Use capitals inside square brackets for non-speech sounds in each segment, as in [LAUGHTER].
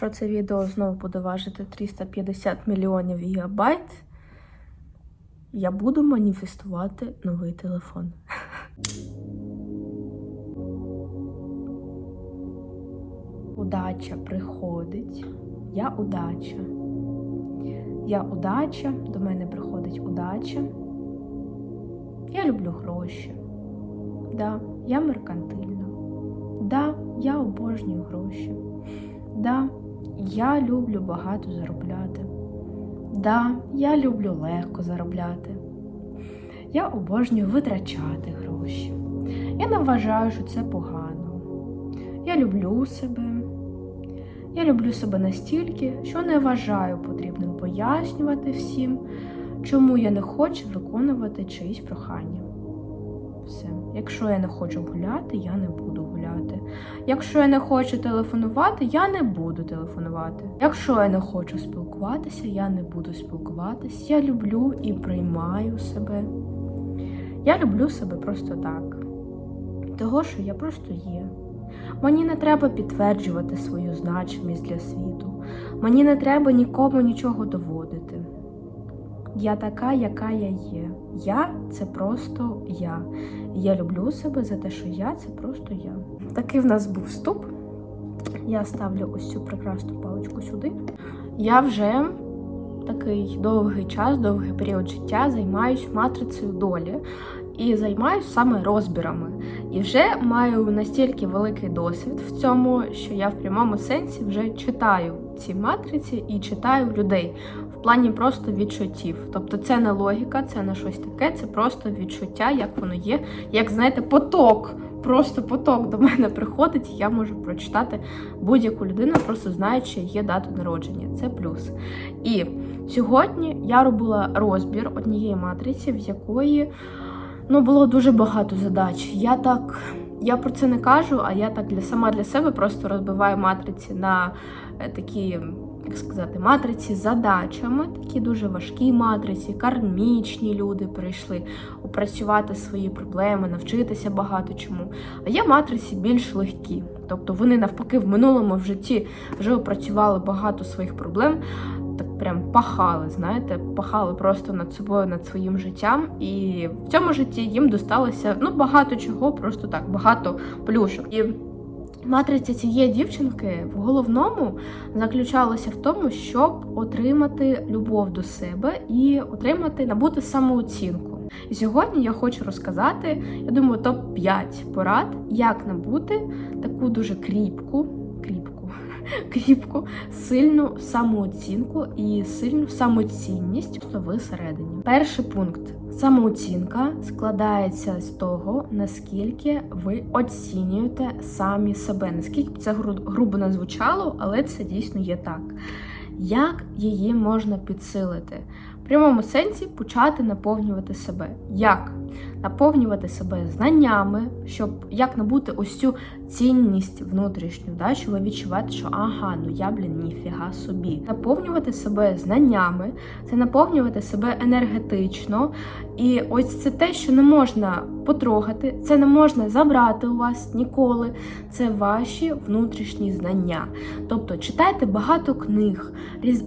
Якщо це відео знову буде важити 350 мільйонів гігабайт, я буду маніфестувати новий телефон. [LAUGHS] Удача приходить. Я удача. Я удача, до мене приходить удача. Я люблю гроші. Да, я меркантильна. Да, я обожнюю гроші. Да, я люблю багато заробляти. Да, я люблю легко заробляти. Я обожнюю витрачати гроші. Я не вважаю, що це погано. Я люблю себе. Я люблю себе настільки, що не вважаю потрібним пояснювати всім, чому я не хочу виконувати чиїсь прохання. Все. Якщо я не хочу гуляти, я не буду гуляти. Якщо я не хочу телефонувати, я не буду телефонувати. Якщо я не хочу спілкуватися, я не буду спілкуватися. Я люблю і приймаю себе. Я люблю себе просто так. Того, що я просто є. Мені не треба підтверджувати свою значимість для світу. Мені не треба нікому нічого доводити. Я така, яка я є. Я це просто я. Я люблю себе за те, що я це просто я. Такий в нас був вступ. Я ставлю ось цю прекрасну паличку сюди. Я вже такий довгий час, довгий період життя займаюсь матрицею долі і займаюсь саме розбірами. І вже маю настільки великий досвід в цьому, що я в прямому сенсі вже читаю ці матриці і читаю людей в плані просто відчуттів. Тобто це не логіка, це не щось таке, це просто відчуття, як воно є, як знаєте, поток. Просто поток до мене приходить, і я можу прочитати будь-яку людину, просто знаючи є дату народження. Це плюс. І сьогодні я робила розбір однієї матриці, в якої ну, було дуже багато задач. Я так. Я про це не кажу, а я так для сама для себе просто розбиваю матриці на е, такі, як сказати, матриці задачами, такі дуже важкі матриці, кармічні люди прийшли опрацювати свої проблеми, навчитися багато чому. А є матриці більш легкі. Тобто вони навпаки в минулому в житті вже опрацювали багато своїх проблем, так прям пахали, знаєте, пахали просто над собою, над своїм життям. І в цьому житті їм досталося ну багато чого, просто так, багато плюшок. І Матриця цієї дівчинки в головному заключалася в тому, щоб отримати любов до себе і отримати набути самооцінку. І сьогодні я хочу розказати, я думаю, топ 5 порад, як набути таку дуже кріпку, кріпку, [LAUGHS] кріпку, сильну самооцінку і сильну самоцінність всередині. Перший пункт. Самооцінка складається з того, наскільки ви оцінюєте самі себе. Наскільки б це грубо не звучало, але це дійсно є так. Як її можна підсилити? Прямому сенсі почати наповнювати себе. Як? Наповнювати себе знаннями, щоб як набути ось цю цінність внутрішню, да, що ви відчуваєте, що ага, ну я, блін, ніфіга собі. Наповнювати себе знаннями, це наповнювати себе енергетично. І ось це те, що не можна потрогати, це не можна забрати у вас ніколи. Це ваші внутрішні знання. Тобто читайте багато книг,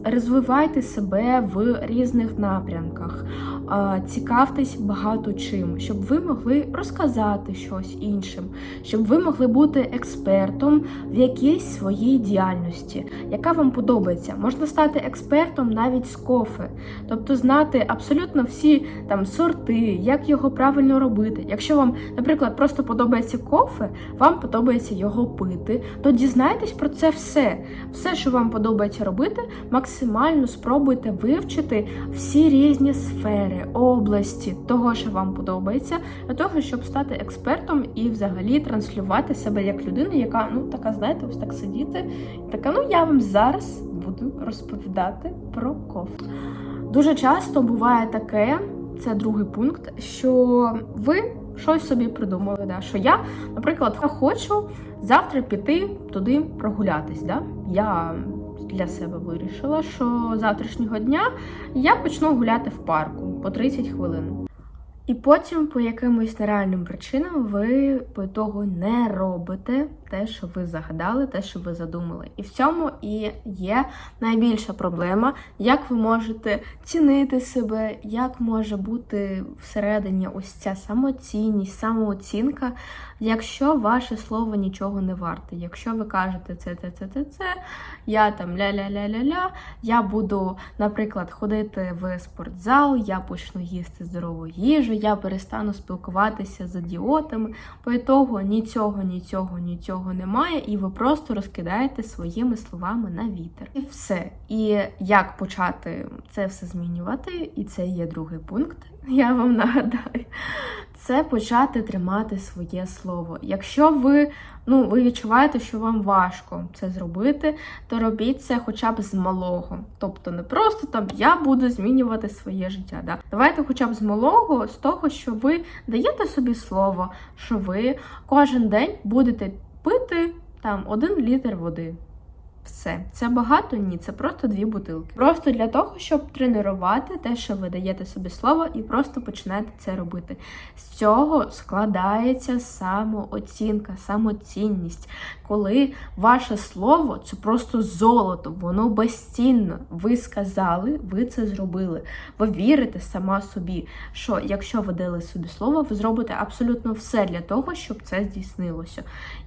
розвивайте себе в різних напрямках, а, цікавтесь багато чим, щоб ви могли розказати щось іншим, щоб ви могли бути експертом в якійсь своїй діяльності, яка вам подобається. Можна стати експертом навіть з кофе, тобто знати абсолютно всі там сорти, як його правильно робити. Якщо вам, наприклад, просто подобається кофе, вам подобається його пити, то дізнайтесь про це все. Все, що вам подобається робити, максимально спробуйте вивчити всі різні сфери, області того, що вам подобається, для того, щоб стати експертом і взагалі транслювати себе як людина, яка ну така, знаєте, ось так сидіти. Така, ну я вам зараз буду розповідати про кофе. Дуже часто буває таке, це другий пункт, що ви щось собі придумали. Да? Що я, наприклад, хочу завтра піти туди прогулятись. Да? Я для себе вирішила, що завтрашнього дня я почну гуляти в парку по 30 хвилин. І потім, по якимось нереальним причинам, ви того не робите те, що ви загадали, те, що ви задумали. І в цьому і є найбільша проблема, як ви можете цінити себе, як може бути всередині ось ця самоцінність, самооцінка, якщо ваше слово нічого не варте. Якщо ви кажете це, це, це, це, це, я там ля-ля-ля-ля-ля, я буду, наприклад, ходити в спортзал, я почну їсти здорову їжу, я перестану спілкуватися з ідіотами. По ітогу ні цього, ні цього, ні цього немає, і ви просто розкидаєте своїми словами на вітер. І все. І як почати це все змінювати, і це є другий пункт, [LAUGHS] я вам нагадаю. Це почати тримати своє слово. Якщо ви, ну, ви відчуваєте, що вам важко це зробити, то робіть це хоча б з малого. Тобто не просто там я буду змінювати своє життя. Да? Давайте хоча б з малого, з того, що ви даєте собі слово, що ви кожен день будете пити там один літр води. Все, це багато? Ні, це просто дві бутилки. Просто для того, щоб тренувати те, що ви даєте собі слово, і просто починаєте це робити. З цього складається самооцінка, самоцінність. Коли ваше слово це просто золото, воно безцінно. Ви сказали, ви це зробили. Ви вірите сама собі, що якщо ви дали собі слово, ви зробите абсолютно все для того, щоб це здійснилося.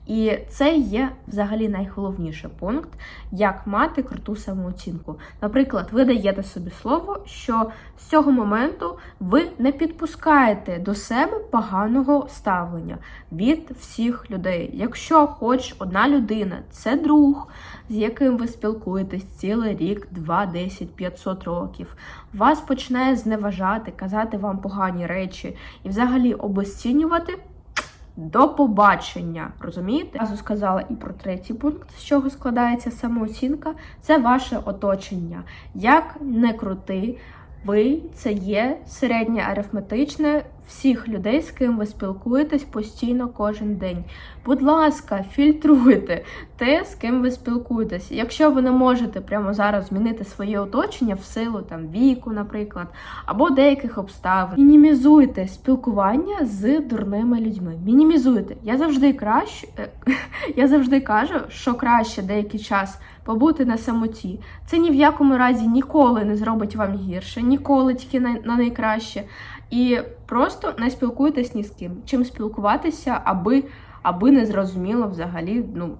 І це є взагалі найголовніший пункт, як мати круту самооцінку. Наприклад, ви даєте собі слово, що з цього моменту ви не підпускаєте до себе поганого ставлення від всіх людей. Якщо хоч одна людина, це друг, з яким ви спілкуєтесь цілий рік, 2, 10, 500 років, вас починає зневажати, казати вам погані речі і взагалі обесцінювати. До побачення, розумієте? Разу сказала і про третій пункт, з чого складається самооцінка, це ваше оточення. Як не крути, ви це є середнє арифметичне всіх людей, з ким ви спілкуєтесь постійно кожен день. Будь ласка, фільтруйте те, з ким ви спілкуєтесь. Якщо ви не можете прямо зараз змінити своє оточення в силу там віку, наприклад, або деяких обставин, мінімізуйте спілкування з дурними людьми. Мінімізуйте. Я завжди краще, [LAUGHS] я завжди кажу, що краще деякий час побути на самоті. Це ні в якому разі ніколи не зробить вам гірше, ніколи тільки на, на найкраще. І просто не спілкуйтесь ні з ким. Чим спілкуватися, аби, аби не зрозуміло взагалі, ну.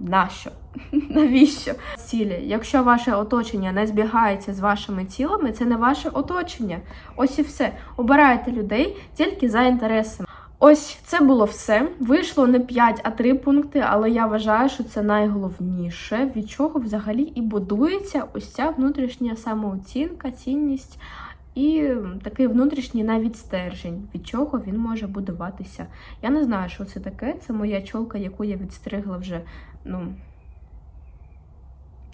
Нащо? [LAUGHS] Навіщо? Цілі. Якщо ваше оточення не збігається з вашими цілами, це не ваше оточення. Ось і все. Обирайте людей тільки за інтересами. Ось це було все. Вийшло не 5, а 3 пункти, але я вважаю, що це найголовніше, від чого взагалі і будується ось ця внутрішня самооцінка, цінність і такий внутрішній навіть стержень, від чого він може будуватися. Я не знаю, що це таке. Це моя чолка, яку я відстригла вже ну,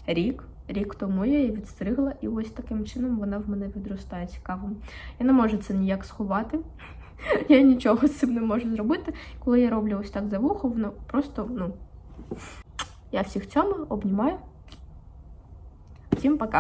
рік. Рік тому я її відстригла, і ось таким чином вона в мене відростає цікаво. Я не можу це ніяк сховати. [LAUGHS] Я нічого з цим не можу зробити. Коли я роблю ось так за вухо, воно просто, ну. Я всіх цьому обнімаю. Всім пока!